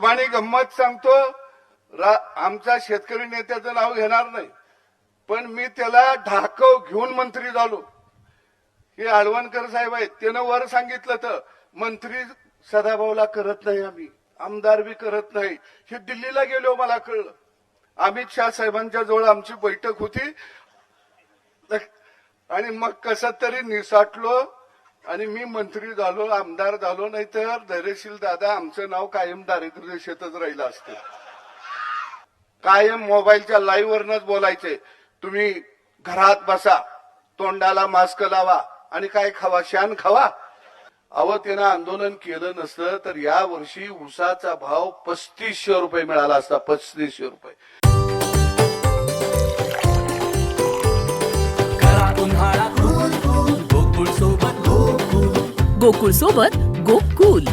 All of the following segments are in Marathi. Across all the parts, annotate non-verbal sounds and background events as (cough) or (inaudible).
तुम्हाला गंमत सांगतो रा- शेतकरी नेत्याचं नाव घेणार नाही. पण मी त्याला ढाकव घेऊन मंत्री झालो. हे आळवणकर साहेब आहेत त्यानं वर सांगितलं तर मंत्री सदाभाऊला करत नाही आम्ही आमदार बी करत नाही. हे दिल्लीला गेलो मला कळलं. अमित शाह साहेबांच्या जवळ आमची बैठक होती. आणि मग कसं तरी निसाटलो आणि मी मंत्री झालो आमदार झालो नाही तर धैर्यशील दादा आमचं नाव कायम दारिद्र्य रेषेतच राहिलं असतं. कायम मोबाईलच्या लाईव्ह वरनच बोलायचे तुम्ही घरात बसा तोंडाला मास्क लावा आणि काय खावा शान खावा. अहो त्यानं आंदोलन केलं नसतं तर या वर्षी ऊसाचा भाव पस्तीसशे रुपये मिळाला असता पस्तीसशे रुपये. गोकुळ सोबत गोकुल.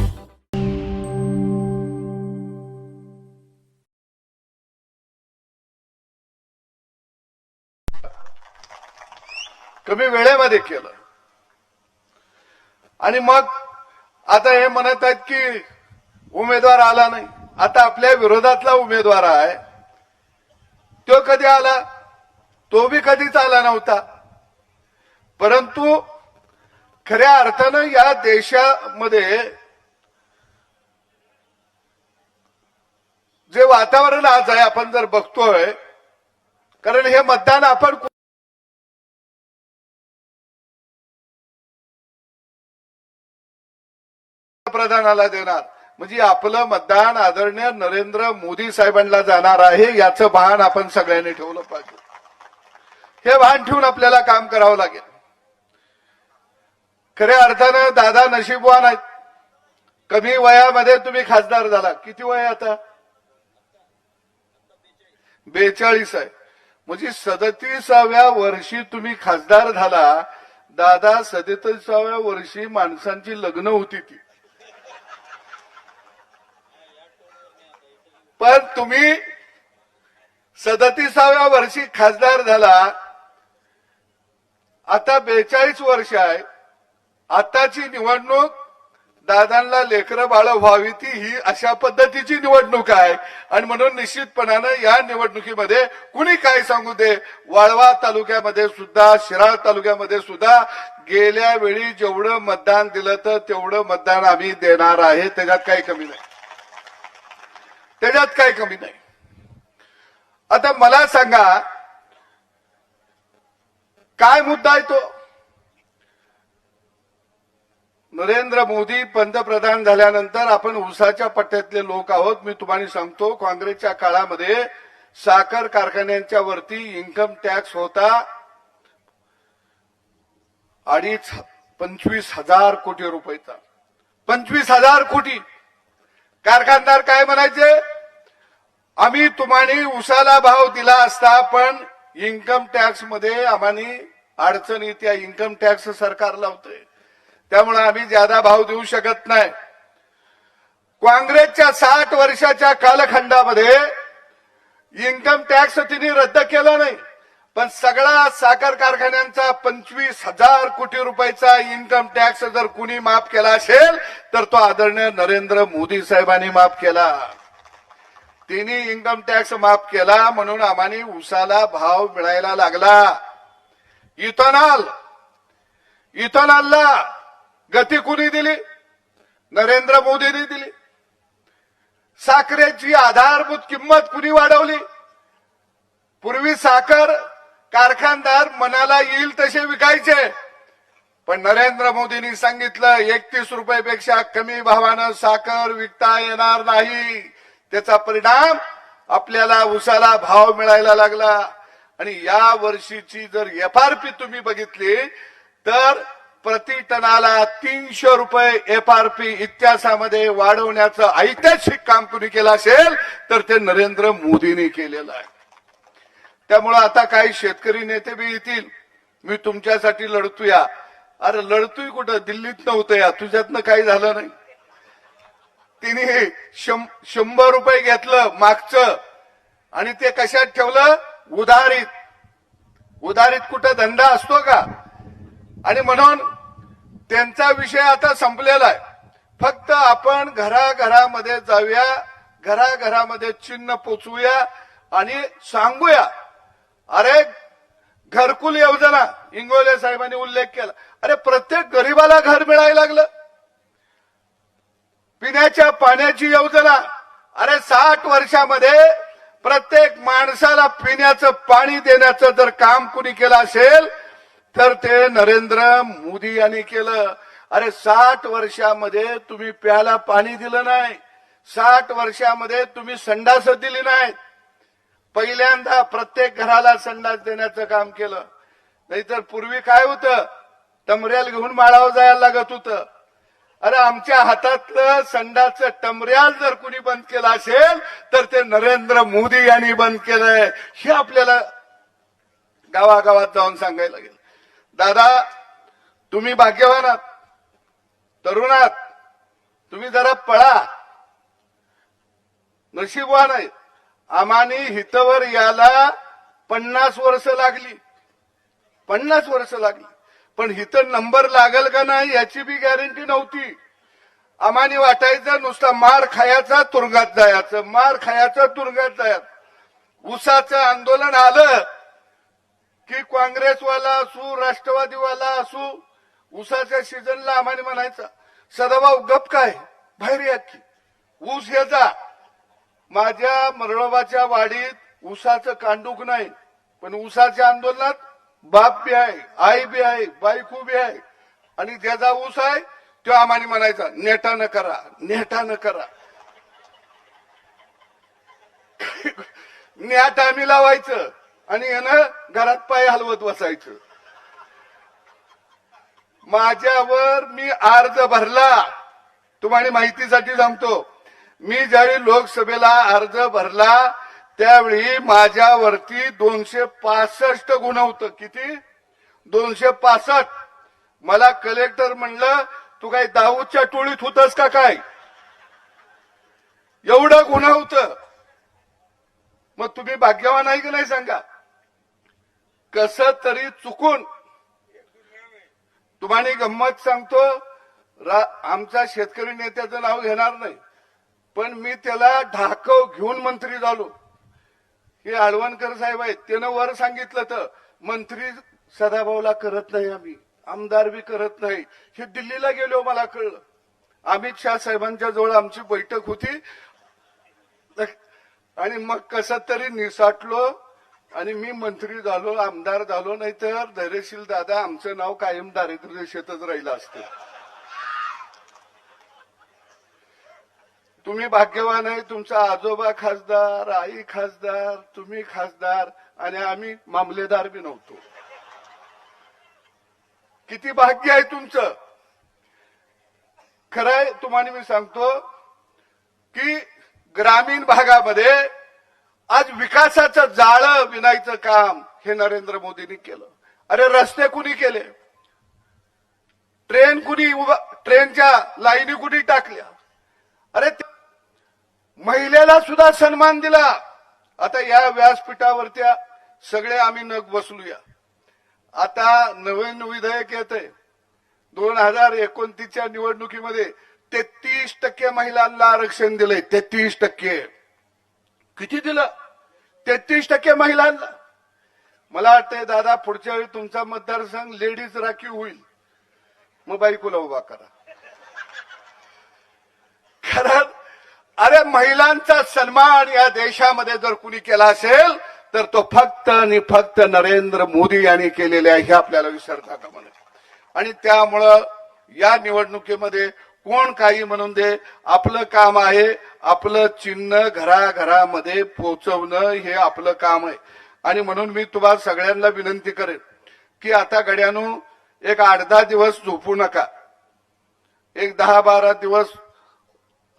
कमी वेळेमध्ये केलं. आणि मग आता हे म्हणत आहेत की उमेदवार आला नाही. आता आपल्या विरोधातला उमेदवार आहे. तो कधी आला? तो बी कधीच आला नव्हता. परंतु खऱ्या अर्थानं या देशामध्ये जे वातावरण आज आहे आपण जर बघतोय कारण हे मतदान आपण प्रधानाला देणार. म्हणजे आपलं मतदान आदरणीय नरेंद्र मोदी साहेबांना जाणार आहे याचं भान आपण सगळ्यांनी ठेवलं पाहिजे. हे भान ठेवून आपल्याला काम करावं लागेल. खऱ्या अर्थानं दादा नशीबवान आहेत. कमी वयामध्ये तुम्ही खासदार झाला. किती वय आता? बेचाळीस आहे. म्हणजे सदतीसाव्या वर्षी तुम्ही खासदार झाला. दादा सदतीसाव्या वर्षी माणसांची लग्न होती ती. पण तुम्ही सदतीसाव्या वर्षी खासदार झाला. आता बेचाळीस वर्ष आहे. आताची निवडणूक दादांना लेकरं बाळ व्हावी ती ही अशा पद्धतीची निवडणूक आहे. आणि म्हणून निश्चितपणानं या निवडणुकीमध्ये कुणी काय सांगू दे? वाळवा तालुक्यामध्ये सुद्धा शिराळ तालुक्यामध्ये सुद्धा गेल्या वेळी जेवढं मतदान दिलं तर तेवढं मतदान आम्ही देणार आहे. त्याच्यात काही कमी नाही. त्याच्यात काही कमी नाही. आता मला सांगा काय मुद्दा आहे तो? नरेंद्र मोदी पंतप्रधान झाल्यानंतर आपण उसाच्या पट्ट्यातले लोक आहोत. मी तुम्हाला सांगतो काँग्रेसच्या काळामध्ये साखर कारखान्यांच्या वरती इन्कम टॅक्स होता. अडीच पंचवीस हजार कोटी रुपयेचा. पंचवीस हजार कोटी. कारखानदार काय म्हणायचे? आम्ही तुम्हाला उसाला भाव दिला असता पण इन्कम टॅक्समध्ये आम्हाला अडचणी त्या इन्कम टॅक्स सरकार लावतोय. त्यामुळे आम्ही ज्यादा भाव देऊ शकत नाही. काँग्रेसच्या साठ वर्षाच्या कालखंडामध्ये इन्कम टॅक्स तिने रद्द केला नाही. पण सगळा साखर कारखान्यांचा पंचवीस हजार कोटी रुपयाचा इन्कम टॅक्स जर कुणी माफ केला असेल तर तो आदरणीय नरेंद्र मोदी साहेबांनी माफ केला. तिने इन्कम टॅक्स माफ केला म्हणून आम्हाने उसाला भाव मिळायला लागला. इथॉनॉल इथॉनॉलला गती कुणी दिली? नरेंद्र मोदींनी दिली. साखरेची आधारभूत किंमत कुणी वाढवली? पूर्वी साखर कारखानदार मनाला येईल तसे विकायचे. पण नरेंद्र मोदींनी सांगितलं एकतीस रुपयापेक्षा कमी भावानं साखर विकता येणार नाही. त्याचा परिणाम आपल्याला उसाला भाव मिळायला लागला. आणि या वर्षीची जर एफ आर पी तुम्ही बघितली तर प्रतिटनाला तीनशे रुपये एफ आर पी इतिहासामध्ये वाढवण्याचं ऐतिहासिक काम कुणी केलं असेल तर ते नरेंद्र मोदींनी केलेलं आहे. त्यामुळं आता काही शेतकरी नेते बी येतील. मी तुमच्यासाठी लढतोया. अरे लढतोय कुठं? दिल्लीत नव्हतं या. तुझ्यातनं काही झालं नाही. तिने शं- शंभर रुपये घेतलं मागचं. आणि ते कशात ठेवलं? उधारीत. उधारीत कुठं धंदा असतो का? आणि म्हणून त्यांचा विषय आता संपलेला आहे. फक्त आपण घराघरामध्ये जाऊया घराघरामध्ये चिन्ह पोचवूया आणि सांगूया. अरे घरकुल योजना इंगोले साहेबांनी उल्लेख केला. अरे प्रत्येक गरीबाला घर मिळायला लागलं. पिण्याच्या पाण्याची योजना अरे साठ वर्षामध्ये प्रत्येक माणसाला पिण्याचं पाणी देण्याचं जर काम कुणी केलं असेल तर ते नरेंद्र मोदी यांनी केलं. अरे साठ वर्षामध्ये तुम्ही प्याला पाणी दिलं नाही. साठ वर्षामध्ये तुम्ही संडास दिली नाहीत. पहिल्यांदा प्रत्येक घराला संडास देण्याचं काम केलं. नाहीतर पूर्वी काय होतं? टमऱ्याल घेऊन माळावर जायला लागत होतं. अरे आमच्या हातातलं संडाचं टमऱ्याल जर कुणी बंद केलं असेल तर ते नरेंद्र मोदी यांनी बंद केलंय. हे आपल्याला गावागावात जाऊन सांगायला गेलं दादा तुम्ही भाग्यवान आहात. तरुणात तुम्ही जरा पळा. नशीबवान आहे. आम्हाने हितवर याला पन्नास वर्ष लागली. पन्नास वर्ष लागली. पण हिथं नंबर लागल का नाही याची बी गॅरंटी नव्हती. आम्हाने वाटायचं नुसता मार खायाचा तुरुंगात जायचं. मार खायाचा तुरुंगात जायचं. उसाचं आंदोलन आलं की काँग्रेसवाला असू राष्ट्रवादीवाला असू ऊसाच्या सीझनला आम्हाने म्हणायचा सदाभाऊ गप काय? बाहेर या की. ऊस हे जा. माझ्या मरणोबाच्या वाडीत ऊसाचं कांडूक नाही पण ऊसाच्या आंदोलनात बाप बी आहे आई बी आहे बायको बी आहे. आणि ज्याचा ऊस आहे तो आम्हाने म्हणायचा नेटानं करा नेटानं करा. (laughs) नेट आम्ही लावायचं. आणि यानं घरात पाय हलवत बसायचं. माझ्यावर मी अर्ज भरला. तुम्हाला माहितीसाठी सांगतो मी ज्यावेळी लोकसभेला अर्ज भरला त्यावेळी माझ्यावरती दोनशे पासष्ट गुन्हा होतं. किती? दोनशे पासष्ट. मला कलेक्टर म्हणलं तू काही दाऊदच्या टोळीत होतस का काय? एवढं गुन्हा होतं. मग तुम्ही भाग्यवान आहे की नाही सांगा? कस तरी चुकून. तुम्हाला गंमत सांगतो आमचा आमच्या शेतकरी नेत्याचं नाव घेणार नाही पण मी त्याला ढाकव घेऊन मंत्री झालो. हे आळवणकर साहेब आहेत त्यानं वर सांगितलं तर मंत्री सदाभाऊला करत नाही आम्ही आमदार बी करत नाही. हे दिल्लीला गेलो मला कळलं. अमित शाह साहेबांच्या जवळ आमची बैठक होती. आणि मग कसं तरी निसाटलो आणि मी मंत्री झालो आमदार झालो नाही तर धैर्यशील दादा आमचं नाव कायम दारिद्र्य रेषेतच राहिलं असतं. तुम्ही भाग्यवान आहे तुमचा आजोबा खासदार आई खासदार तुम्ही खासदार आणि आम्ही मामलेदार बी नव्हतो. किती भाग्य आहे तुमचं. खरंय तुम्हाला मी सांगतो की ग्रामीण भागामध्ये आज विकासाचं जाळं विणायचं काम हे नरेंद्र मोदींनी केलं. अरे रस्ते कुणी केले? ट्रेन कुणी ट्रेनच्या लाईनी कुणी टाकल्या? अरे महिलेला सुद्धा सन्मान दिला. आता या व्यासपीठावरती सगळे आम्ही नग बसलूया. आता नवीन विधेयक येत आहे दोन हजार एकोणतीसच्या निवडणुकीमध्ये तेहतीस टक्के महिलांना आरक्षण दिलंय. तेहतीस टक्के. किती दिलं? तेहतीस टक्के महिलांना. मला वाटतंय दादा पुढच्या वेळी तुमचा मतदारसंघ लेडीज राखीव होईल. मग बायकोला उभा करा. कारण अरे महिलांचा सन्मान या देशामध्ये जर कुणी केला असेल तर तो फक्त आणि फक्त नरेंद्र मोदी यांनी केलेले आहे हे आपल्याला विसरता का नये आणि त्यामुळं या निवडणुकीमध्ये कोण काही म्हणून दे आपलं काम आहे आपलं चिन्ह घराघरामध्ये पोहोचवणं हे आपलं काम आहे. आणि म्हणून मी तुम्हाला सगळ्यांना विनंती करेन की आता गड्यानो एक आठ दहा दिवस झोपू नका. एक दहा बारा दिवस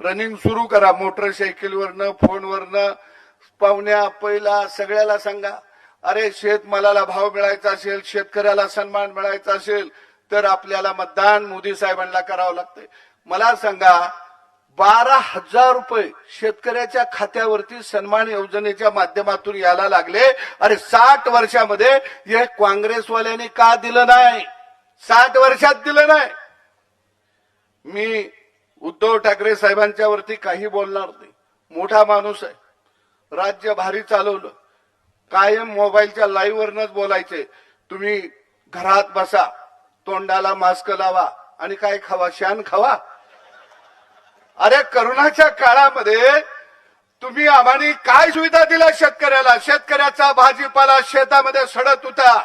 रनिंग सुरू करा मोटरसायकलवरनं फोनवरनं पाहुण्या पहिला सगळ्याला सांगा. अरे शेतमालाला भाव मिळायचा असेल शेतकऱ्याला सन्मान मिळायचा असेल तर आपल्याला मतदान मोदी साहेबांना करावं लागतंय. मला सांगा बारा हजार रुपये शेतकऱ्याच्या खात्यावरती सन्मान योजनेच्या माध्यमातून यायला लागले. अरे साठ वर्षामध्ये हे काँग्रेसवाल्याने का दिलं नाही? साठ वर्षात दिलं नाही. मी उद्धव ठाकरे साहेबांच्या वरती काही बोलणार नाही. मोठा माणूस आहे. राज्य भारी चालवलं. कायम मोबाईलच्या लाईव्ह वरनच बोलायचे. तुम्ही घरात बसा तोंडाला मास्क लावा आणि काय खावा? शान खावा? अरे करोनाच्या काळामध्ये तुम्ही आम्हाने काय सुविधा दिल्या शेतकऱ्याला? शेतकऱ्याचा भाजीपाला शेतामध्ये सडत होता.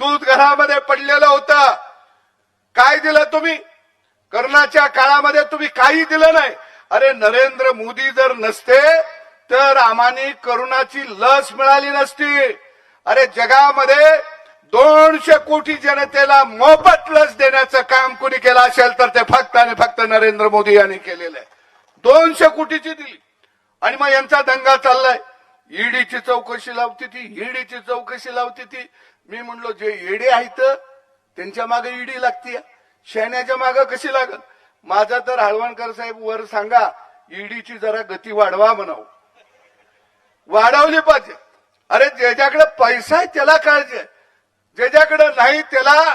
दूध घरामध्ये पडलेलं होतं. काय दिलं तुम्ही? करोनाच्या काळामध्ये तुम्ही काही दिलं नाही. अरे नरेंद्र मोदी जर नसते तर आम्हाने करोनाची लस मिळाली नसती. अरे जगामध्ये दोनशे कोटी जनतेला मोफत लस देण्याचं काम कुणी केलं असेल तर ते फक्त आणि फक्त नरेंद्र मोदी यांनी केलेलं आहे. दोनशे कोटीची दिली. आणि मग यांचा दंगा चाललाय. ईडीची चौकशी लावती ती ईडीची चौकशी लावती ती. मी म्हणलो जे ईडी आहेत त्यांच्या मागे ईडी लागतीय. शेण्याच्या मागे कशी लागल? माझा तर हळवणकर साहेब वर सांगा ईडीची जरा गती वाढवा म्हणावं. वाढवली पाहिजे. अरे ज्याच्याकडे पैसा आहे त्याला काळजी आहे. ज्याच्याकडे नाही त्याला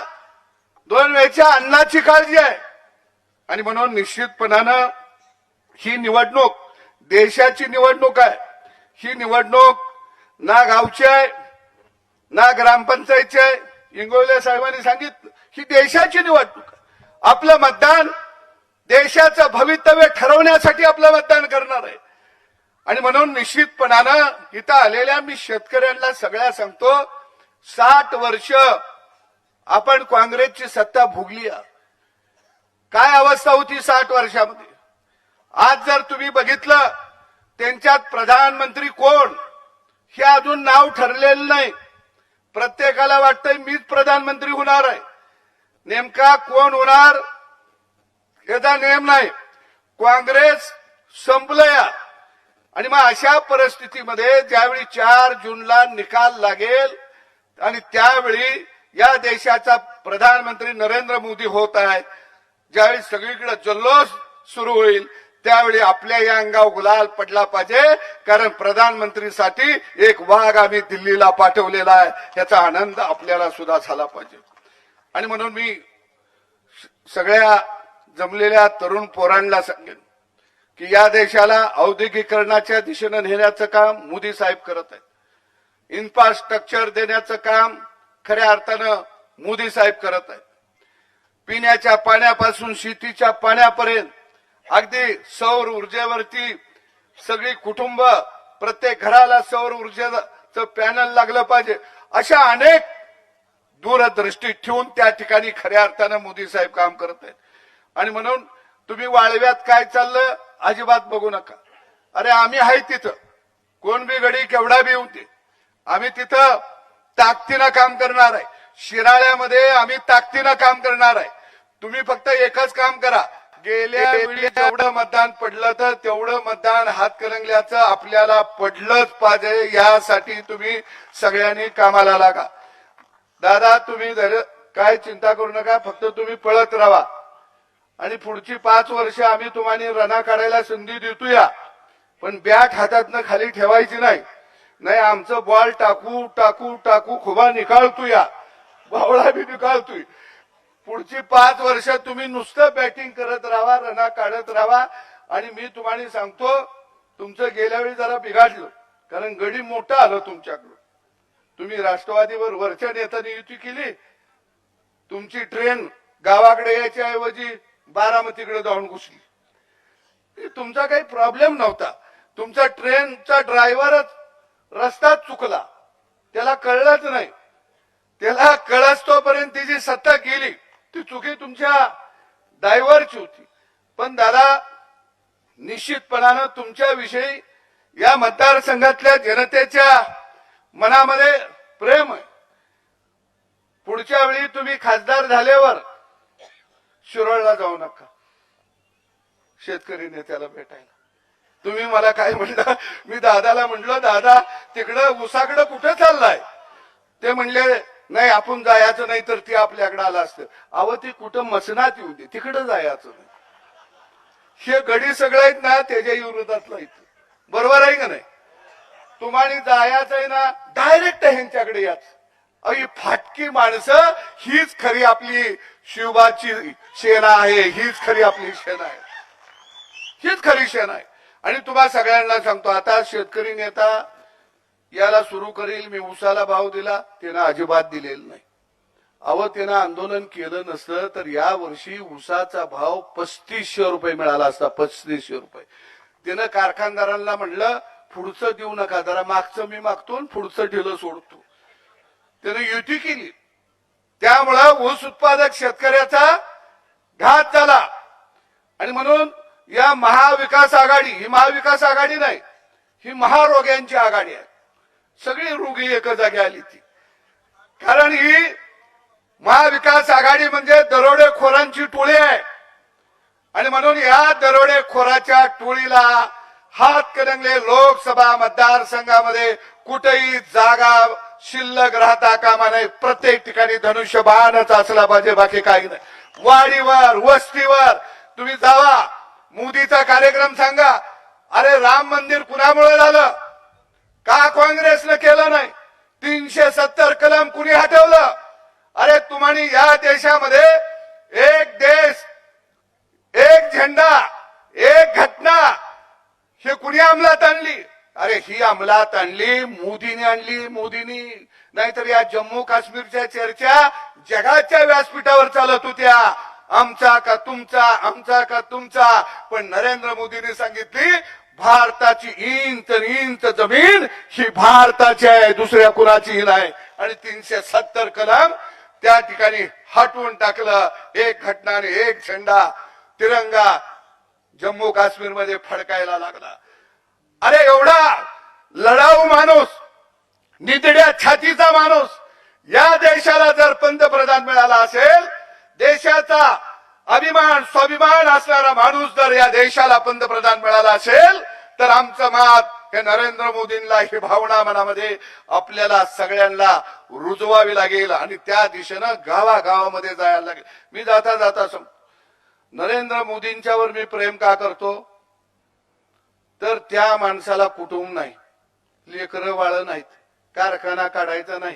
दोन वेळच्या अन्नाची काळजी आहे. आणि म्हणून निश्चितपणानं ही निवडणूक देशाची निवडणूक आहे. ही निवडणूक ना गावची आहे ना ग्रामपंचायतची आहे. इंगोले साहेबांनी सांगितलं ही देशाची निवडणूक आपलं मतदान देशाचं भवितव्य ठरवण्यासाठी आपलं मतदान करणार आहे. आणि म्हणून निश्चितपणानं इथं आलेल्या मी शेतकऱ्यांना सगळ्या सांगतो साठ वर्ष आपण काँग्रेसची सत्ता भोगली. काय अवस्था होती साठ वर्षामध्ये? आज जर तुम्ही बघितलं त्यांच्यात प्रधानमंत्री कोण? हे अजून नाव ठरलेलं नाही. प्रत्येकाला वाटतंय मीच प्रधानमंत्री होणार आहे. नेमका कोण होणार? याचा नेम नाही. काँग्रेस संपलं या आणि मग अशा परिस्थितीमध्ये ज्यावेळी चार जूनला निकाल लागेल आणि त्यावेळी या देशाचा प्रधानमंत्री नरेंद्र मोदी होत आहे ज्यावेळी सगळीकडे जल्लोष सुरू होईल त्यावेळी आपल्या या अंगावर गुलाल पडला पाहिजे. कारण प्रधानमंत्रीसाठी एक वाघ आम्ही दिल्लीला पाठवलेला आहे. याचा आनंद आपल्याला सुद्धा झाला पाहिजे. आणि म्हणून मी सगळ्या जमलेल्या तरुण पोरांना सांगेन की या देशाला औद्योगिकरणाच्या दिशेनं नेण्याचं काम मोदी साहेब करत आहेत. इन्फ्रास्ट्रक्चर देण्याचं काम खऱ्या अर्थानं मोदी साहेब करत आहेत. पिण्याच्या पाण्यापासून शेतीच्या पाण्यापर्यंत अगदी सौर ऊर्जेवरती सगळी कुटुंब प्रत्येक घराला सौर ऊर्जेचं पॅनल लागलं पाहिजे अशा अनेक दूरदृष्टी ठेवून त्या ठिकाणी खऱ्या अर्थानं मोदी साहेब काम करत आहेत. आणि म्हणून तुम्ही वाळव्यात काय चाललं अजिबात बघू नका. अरे आम्ही आहे तिथं. कोण बी गडी केवढा बी होते आम्ही तिथं ताकदीनं काम करणार आहे. शिराळ्यामध्ये आम्ही ताकदीनं काम करणार आहे. तुम्ही फक्त एकच काम करा. गेल्या वेळी जेवढं मतदान पडलं तर तेवढं मतदान हातकलंगल्याचं आपल्याला पडलंच पाहिजे. यासाठी तुम्ही सगळ्यांनी कामाला लागा. दादा तुम्ही काय चिंता करू नका फक्त तुम्ही पळत राहा. आणि पुढची पाच वर्ष आम्ही तुम्हाला रना काढायला संधी देतोया. पण बॅट हातातनं खाली ठेवायची नाही. नाही आमचं बॉल टाकू टाकू टाकू खुबा निकाळतोया बावळा बी निकाळतोय पुढची पाच वर्ष तुम्ही नुसतं बॅटिंग करत राहा रना काढत राहा. आणि मी तुम्हाला सांगतो तुमचं गेल्या वेळी जरा बिघाडलं. कारण गडी मोठं आलं तुमच्याकडं तुम्ही राष्ट्रवादीवर वरच्या नेत्याने युती केली. तुमची ट्रेन गावाकडे यायच्या ऐवजी बारामतीकडे जाऊन घुसली. तुमचा काही प्रॉब्लेम नव्हता. तुमचा ट्रेनचा ड्रायव्हरच रस्ताच चुकला. त्याला कळलंच नाही. त्याला कळस तोपर्यंत जी सत्ता गेली ती चुकी तुमच्या डायव्हरची होती. पण दादा निश्चितपणानं तुमच्याविषयी या मतदारसंघातल्या जनतेच्या मनामध्ये प्रेम आहे. पुढच्या वेळी तुम्ही खासदार झाल्यावर शिरोळला जाऊ नका. शेतकरी नेत्याला भेटायला. तुम्ही मला काय म्हणला? मी दादाला म्हणलं दादा तिकडं उसाकडं कुठे चाललाय? ते म्हणले नाही आपण जायचं नाही तर ती आपल्याकडे आलं असतं. अहो ती कुठं मसनात येऊ दे तिकडं जायचं नाही. हे गडी सगळं आहेत ना त्याच्या विरोधातलं इथं बरोबर आहे का नाही? तुम्हाला जायचं आहे ना डायरेक्ट ह्यांच्याकडे याच. अई फाटकी माणसं हीच खरी आपली शिवबाची सेना आहे हीच खरी आपली सेना आहे. हीच खरी सेना आहे. आणि तुम्हा सगळ्यांना सांगतो आता शेतकरी नेता याला सुरू करील मी उसाला भाव दिला त्यानं अजिबात दिलेला नाही. अव त्यानं आंदोलन केलं नसतं तर या वर्षी उसाचा भाव पस्तीसशे रुपये मिळाला असता पस्तीसशे रुपये. त्यानं कारखानदारांना म्हणलं पुढचं देऊ नका जरा मागचं मी मागतो आणि पुढचं ढिलं सोडतो. त्यानं युती केली. त्यामुळं ऊस उत्पादक शेतकऱ्याचा घात झाला. आणि म्हणून या महाविकास आघाडी ही महाविकास आघाडी नाही ही महारोग्यांची आघाडी आहे. सगळी रोगी एका जागी आली ती. कारण ही महाविकास आघाडी म्हणजे दरोडेखोरांची टोळी आहे. आणि म्हणून या दरोडेखोराच्या टोळीला हात करंगले लोकसभा मतदारसंघामध्ये कुठेही जागा शिल्लक राहता कामा नाही प्रत्येक ठिकाणी धनुष्य बाणच असला पाहिजे बाकी काही नाही. वाडीवर वस्तीवर तुम्ही जावा. मोदीचा कार्यक्रम सांगा. अरे राम मंदिर कुणामुळे झालं? का काँग्रेसनं केलं नाही? तीनशे सत्तर कलम कुणी हटवलं? अरे तुम्हानी या देशामध्ये एक देश एक झेंडा एक घटना हे कुणी अंमलात आणली? अरे ही अंमलात आणली मोदीने आणली मोदीनी. नाहीतर या जम्मू काश्मीरच्या चर्चा जगाच्या व्यासपीठावर चालत होत्या. आमचा का तुमचा आमचा का तुमचा? पण नरेंद्र मोदीने सांगितली भारताची इंच इंच जमीन ही भारताची आहे दुसऱ्या कुणाचीही नाही. आणि तीनशे सत्तर कलम त्या ठिकाणी हटवून टाकलं. एक घटना आणि एक झेंडा. तिरंगा जम्मू काश्मीरमध्ये फडकायला लागला. अरे एवढा लढाऊ माणूस नितड्या छातीचा माणूस या देशाला जर पंतप्रधान मिळाला असेल देशाचा अभिमान स्वाभिमान असणारा माणूस जर या देशाला पंतप्रधान मिळाला असेल तर आमचं मत हे नरेंद्र मोदींना ही भावना मनामध्ये आपल्याला सगळ्यांना रुजवावी लागेल आणि त्या दिशेनं गावागावामध्ये जायला लागेल. मी जाता जाता सम नरेंद्र मोदींच्यावर मी प्रेम का करतो? तर त्या माणसाला कुटुंब नाही. लेकरं वाळ नाहीत. कारखाना काढायचा नाही.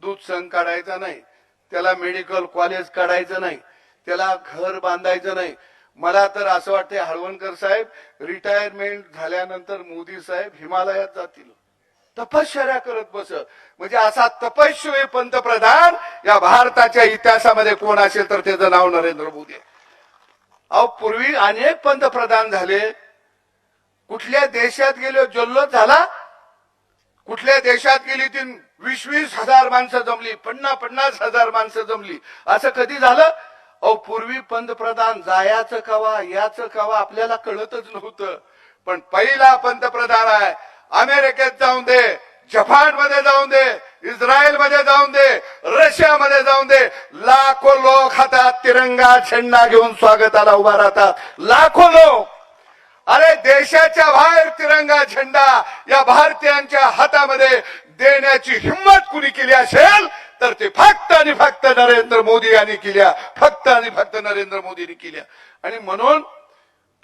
दूध संघ काढायचा नाही. त्याला मेडिकल कॉलेज काढायचं नाही. त्याला घर बांधायचं नाही. मला तर असं वाटतंय हळवणकर साहेब रिटायरमेंट झाल्यानंतर मोदी साहेब हिमालयात जातील. तपश्चर्या करत बस म्हणजे असा तपस्वी पंतप्रधान या भारताच्या इतिहासामध्ये कोण असेल तर त्याचं नाव नरेंद्र मोदी आहे. अहो पूर्वी अनेक पंतप्रधान झाले. कुठल्या देशात गेलो जल्लोष झाला? कुठल्या देशात गेली ती वीस वीस हजार माणसं जमली पन्नास पन्नास हजार माणसं जमली. असं कधी झालं? अहो पूर्वी पंतप्रधान जायाचं कवा याचं कवा आपल्याला कळतच नव्हतं. पण पहिला पंतप्रधान आहे. अमेरिकेत जाऊन दे जपानमध्ये जाऊन दे इस्रायलमध्ये जाऊन दे रशिया मध्ये जाऊन दे. लाखो लोक हातात तिरंगा झेंडा घेऊन स्वागताला उभा राहतात. लाखो लोक. अरे देशाच्या बाहेर तिरंगा झेंडा या भारतीयांच्या हातामध्ये देण्याची हिंमत कुणी केली असेल तर ते फक्त आणि फक्त नरेंद्र मोदी यांनी केल्या फक्त आणि फक्त नरेंद्र मोदींनी केल्या आणि म्हणून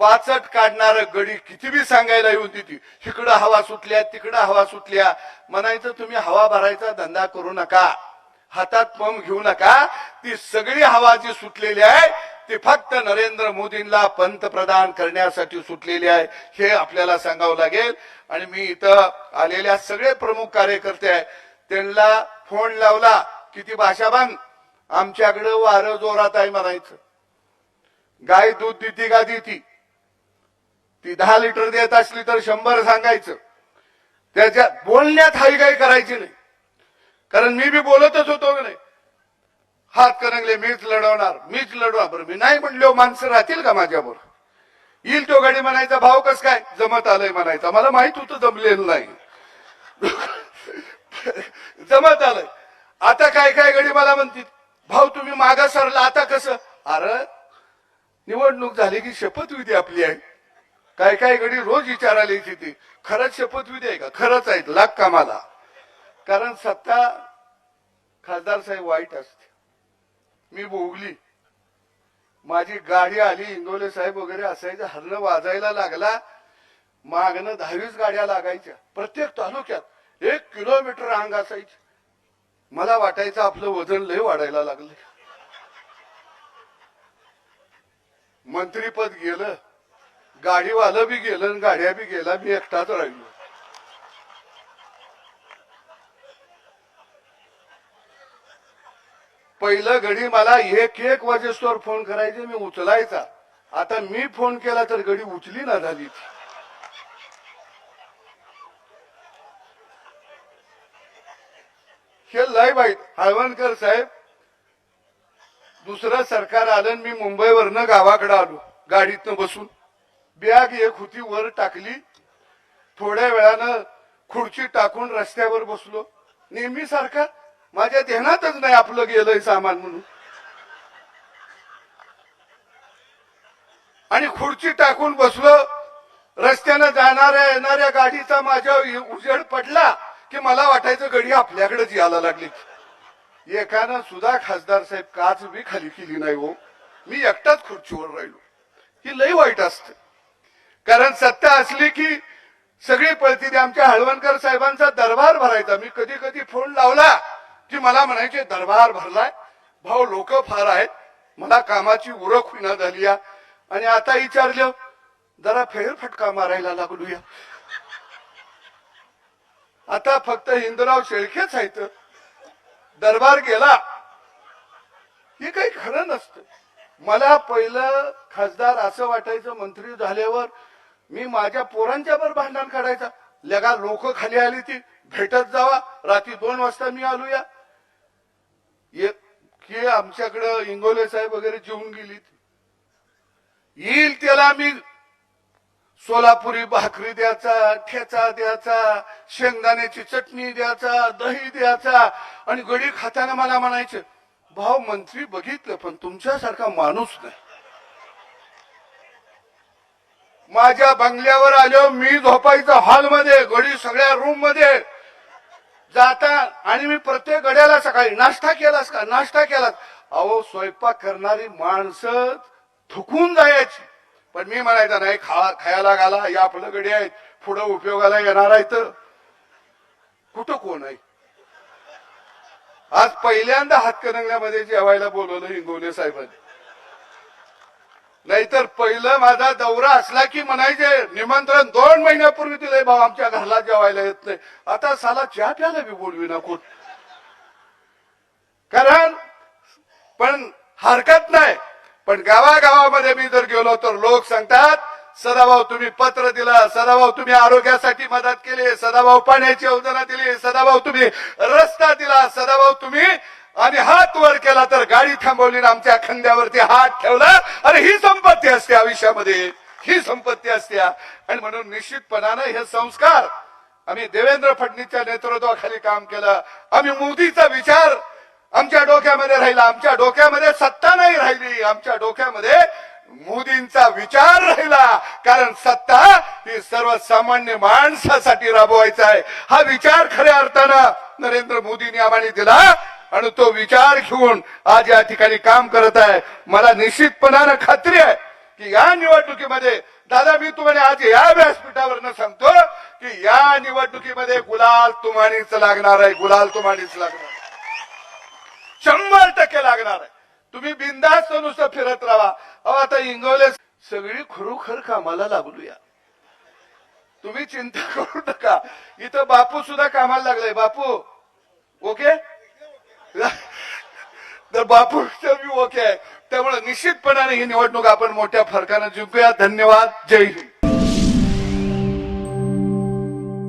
पाचट काढणार गडी किती बी सांगायला येऊन तिथे इकडं हवा सुटल्या तिकडं हवा सुटल्या. म्हणायचं तुम्ही हवा भरायचा धंदा करू नका. हातात पंप घेऊ नका. ती सगळी हवा जी सुटलेली आहे ती फक्त नरेंद्र मोदींना पंतप्रधान करण्यासाठी सुटलेली आहे हे आपल्याला सांगावं लागेल. आणि मी इथं आलेल्या सगळे प्रमुख कार्यकर्ते आहे त्यांना फोन लावला किती बांध आमच्याकडे वारं जोरात आहे म्हणायचं. गाय दूध दिती का देती? ती दहा लिटर देत असली तर शंभर सांगायचं. त्याच्या बोलण्यात हाई काही करायची नाही. कारण मी बी बोलतच होतो की नाही. हात करंगले मीच लढवणार. मीच लढवा बरं. मी नाही म्हणलो माणसं राहतील का माझ्यावर येईल तो गाडी म्हणायचा भाव कस काय? जमत आलंय म्हणायचा. मला माहीत होतं जमलेलं नाही. (laughs) जमत आलंय. आता काय काय गडी मला म्हणतील भाऊ तुम्ही मागा सरला. आता कसं? अरे निवडणूक झाली की शपथविधी आपली आहे. काय काय गडी रोज विचारायला यायची ती? खरंच शपथविधी आहे का? खरंच आहेत. लाग कामाला. कारण सत्ता खासदार साहेब वाईट असते. मी भोगली. माझी गाडी आली इंगोले साहेब वगैरे असायचं हरणं वाजायला लागला. मागणं दहावीस गाड्या लागायच्या. प्रत्येक तालुक्यात एक किलोमीटर अंग असायची. मला वाटायचं आपलं वजन लय वाढायला लागलं मंत्रीपद गेलं. गाडीवालं बी गेलं गाड्या बी गेला मी एकटाच राहिलो. पहिलं घडी मला एक एक वाजेस्तोवर फोन करायचे मी उचलायचा. आता मी फोन केला तर घडी उचली ना झाली हे लय वाईट. हळवणकर साहेब दुसरं सरकार आलं मी मुंबईवरनं गावाकडे आलो गाडीतनं बसून. बॅग एक होती वर टाकली. थोड्या वेळानं खुर्ची टाकून रस्त्यावर बसलो. नेहमी सारखा माझ्या ध्यानातच नाही आपलं गेलंय सामान म्हणून. आणि खुर्ची टाकून बसलो रस्त्यानं जाणाऱ्या येणाऱ्या गाडीचा माझ्या उजेड पडला की मला वाटायचं गडी आपल्याकडेच यायला लागली. एकानं सुद्धा खासदार साहेब काच बी खाली केली नाही हो. मी एकटाच खुर्चीवर राहिलो. ही लई वाईट असते. कारण सत्ता असली की सगळी पळती. आमच्या हळवणकर साहेबांचा दरबार भरायचा. मी कधी कधी फोन लावला. की मला म्हणायचे दरबार भरलाय भाऊ लोक फार आहेत मला कामाची उरख होईना झाली आणि आता विचारलं जरा फेरफटका मारायला लागलूया. आता फक्त हिंदूराव शेळकेच आहेत. दरबार गेला हे काही खरं नसतं. मला पहिलं खासदार असं वाटायचं मंत्री झाल्यावर मी माझ्या पोरांच्या वर भांडण काढायचा. लगा लोक खाली आली ती भेटत जावा रात्री दोन वाजता मी आलूया. की आमच्याकडं इंगोले साहेब वगैरे जेवून गेलीत. येईल त्याला मी सोलापुरी भाकरी द्यायचा ठेचा द्यायचा शेंगदाण्याची चटणी द्यायचा दही द्यायचा आणि गडी खाताना मला म्हणायचं भाऊ मंत्री बघितलं पण तुमच्यासारखा माणूस नाही. माझ्या बंगल्यावर आलो मी झोपायचं हॉलमध्ये गडी सगळ्या रूममध्ये. जाता आणि मी प्रत्येक गड्याला सकाळी नाश्ता केलास का? नाश्ता केलास. अहो स्वयंपाक करणारी माणसं थुकून जायची. पण मी म्हणायचं नाही खा खायला घाला. या आपलं गडी आहेत. पुढं उपयोगाला येणार आहेत. कुठं कोण आहे? आज पहिल्यांदा हातकणंगल्यामध्ये जेवायला बोलवलं हिंगोले साहेबांनी. नाहीतर पहिलं माझा दौरा असला की म्हणायचे निमंत्रण दोन महिन्यापूर्वी दिलंय भाऊ आमच्या घरला जेवायला येत नाही. आता साला चहा प्याला बी बोलवी ना कारण पण हरकत नाही. पण गावागावामध्ये मी जर गेलो तर लोक सांगतात सदाभाऊ तुम्ही पत्र दिलं सदाभाऊ तुम्ही आरोग्यासाठी मदत केली सदाभाऊ पाण्याची योजना दिली सदाभाऊ तुम्ही रस्ता दिला सदाभाऊ तुम्ही आणि हात वर केला तर गाडी थांबवली ना आमच्या खांद्यावरती हात ठेवला. अरे ही संपत्ती असते आयुष्यामध्ये. ही संपत्ती असते. आणि म्हणून निश्चितपणानं हे संस्कार आम्ही देवेंद्र फडणवीसच्या नेतृत्वाखाली काम केलं. आम्ही मोदीचा विचार आमच्या डोक्यामध्ये राहिला. आमच्या डोक्यामध्ये सत्ता नाही राहिली. आमच्या डोक्यामध्ये मोदींचा विचार राहिला. कारण सत्ता ही सर्वसामान्य माणसासाठी राबवायचा आहे. हा विचार खऱ्या अर्थानं नरेंद्र मोदींनी आम्हाला दिला. आणि तो विचार घेऊन आज या ठिकाणी काम करत आहे. मला निश्चितपणानं खात्री आहे की या निवडणुकीमध्ये दादा मी तुम्हाला आज या व्यासपीठावरनं सांगतो की या निवडणुकीमध्ये गुलाल तुम्हानीच लागणार आहे गुलाल तुम्हानीच लागणार शंभर टक्के लागणार आहे. तुम्ही बिंदास्त नुसतं फिरत राहा. अहो आता इंगवले सगळी खरोखर कामाला लागलूया तुम्ही चिंता करू नका. इथं बापू सुद्धा कामाला लागलाय. बापू ओके? तर बापू मी ओके. आहे त्यामुळे निश्चितपणाने ही निवडणूक आपण मोठ्या फरकानं जिंकूया. धन्यवाद. जय हिंद.